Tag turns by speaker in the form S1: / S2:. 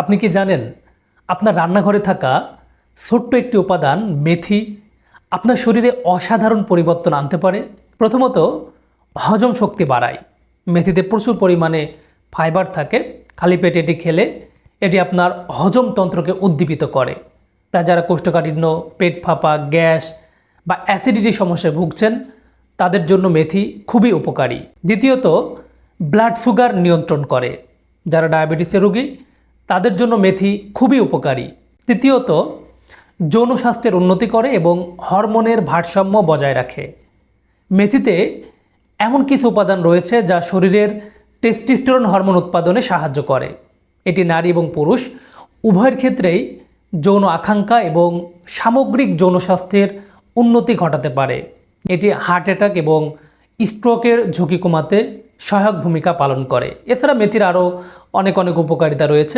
S1: আপনি কি জানেন, আপনার রান্নাঘরে থাকা ছোট্ট একটি উপাদান মেথি আপনার শরীরে অসাধারণ পরিবর্তন আনতে পারে? প্রথমত, হজম শক্তি বাড়ায়। মেথিতে প্রচুর পরিমাণে ফাইবার থাকে, খালি পেটে এটি খেলে এটি আপনার হজমতন্ত্রকে উদ্দীপিত করে। তা যারা কোষ্ঠকাঠিন্য, পেট ফাঁপা, গ্যাস বা অ্যাসিডিটি সমস্যায় ভুগছেন, তাদের জন্য মেথি খুবই উপকারী। দ্বিতীয়ত, ব্লাড সুগার নিয়ন্ত্রণ করে। যারা ডায়াবেটিসের রোগী তাদের জন্য মেথি খুবই উপকারী। তৃতীয়ত, যৌন স্বাস্থ্যের উন্নতি করে এবং হরমোনের ভারসাম্য বজায় রাখে। মেথিতে এমন কিছু উপাদান রয়েছে যা শরীরের টেস্টিস্টেরন হরমোন উৎপাদনে সাহায্য করে। এটি নারী এবং পুরুষ, উভয়ের ক্ষেত্রেই যৌন আকাঙ্ক্ষা এবং সামগ্রিক যৌন স্বাস্থ্যের উন্নতি ঘটাতে পারে। এটি হার্ট অ্যাটাক এবং স্ট্রোকের ঝুঁকি কমাতে সহায়ক ভূমিকা পালন করে। এছাড়া মেথির আরও অনেক অনেক উপকারিতা রয়েছে।